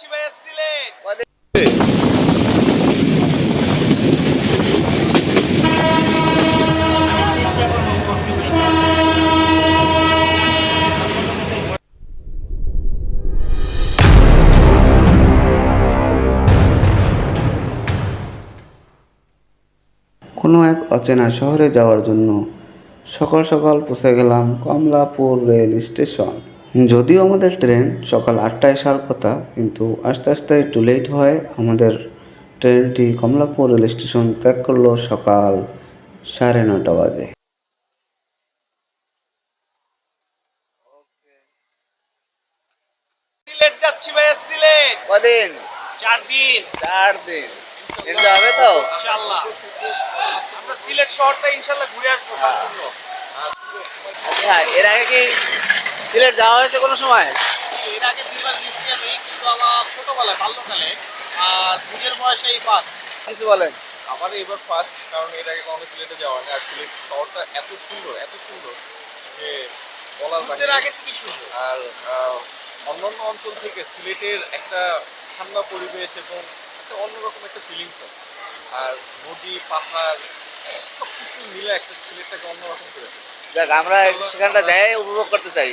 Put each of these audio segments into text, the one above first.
কোনো এক অচেনা শহরে যাওয়ার জন্য সকাল সকাল পৌঁছে গেলাম কমলাপুর রেল স্টেশন। যদিও আমাদের ট্রেন সকাল আটটায় আসার কথা কিন্তু আস্তে আস্তে একটু লেট হয়। আমাদের ট্রেনটি কমলাপুর রেল স্টেশন ত্যাগ করল সকাল সাড়ে নটা বাজে। সিলেট যাচ্ছি ভাইয়া সিলেট। কদিন? চার দিন। চার দিন। এনজয় হবে তো? ইনশাআল্লাহ। আমরা সিলেট শহরটা ইনশাআল্লাহ ঘুরে আসব। আচ্ছা এর আগে কি সিলেট যাওয়া হয়েছে কোনো সময়? এর আগে দুবার গেছি আমি কিন্তু আমার ছোটবেলায় বাল্যকালে আর দুধের বয়সে এই ফার্স্ট কিছু বলেন। আমার এবার ফার্স্ট কারণ এর আগে কখনো সিলেটে যাওয়া নেই আর সিলেট শহরটা এত সুন্দর এত সুন্দর যে বলার বাইরে আগে থেকে সুন্দর। আর অন্যান্য অঞ্চল থেকে সিলেটের একটা ঠান্ডা পরিবেশ এবং একটা অন্যরকম একটা ফিলিংস আছে। আর নদী পাহাড় যাক আমরা সেখানটা যাই উপভোগ করতে চাই।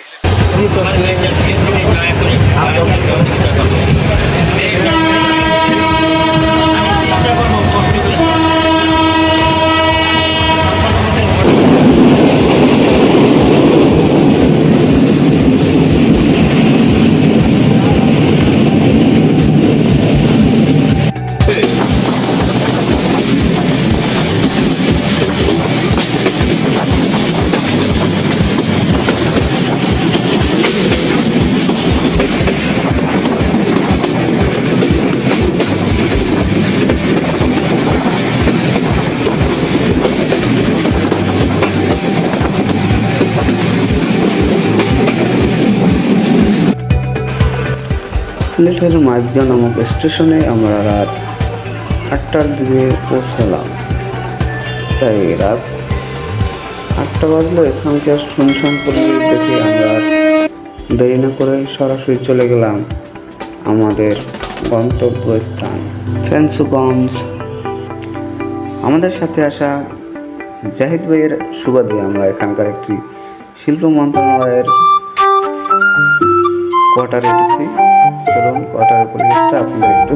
সিলেটের মাইজা নামক স্টেশনে আমরা রাত আটটার দিকে পৌঁছালাম। তাই রাত আটটা বাজলো এখানকার শুনশান দেখে আমরা দেরি না করে সরাসরি চলে গেলাম আমাদের গন্তব্যস্থান। ফেন্সুগঞ্জ আমাদের সাথে আসা জাহিদ ভাইয়ের সুবাদে আমরা এখানকার একটি শিল্প মন্ত্রণালয়ের কোয়ার্টারে উঠেছি চলুন কটার আপনাদের একটু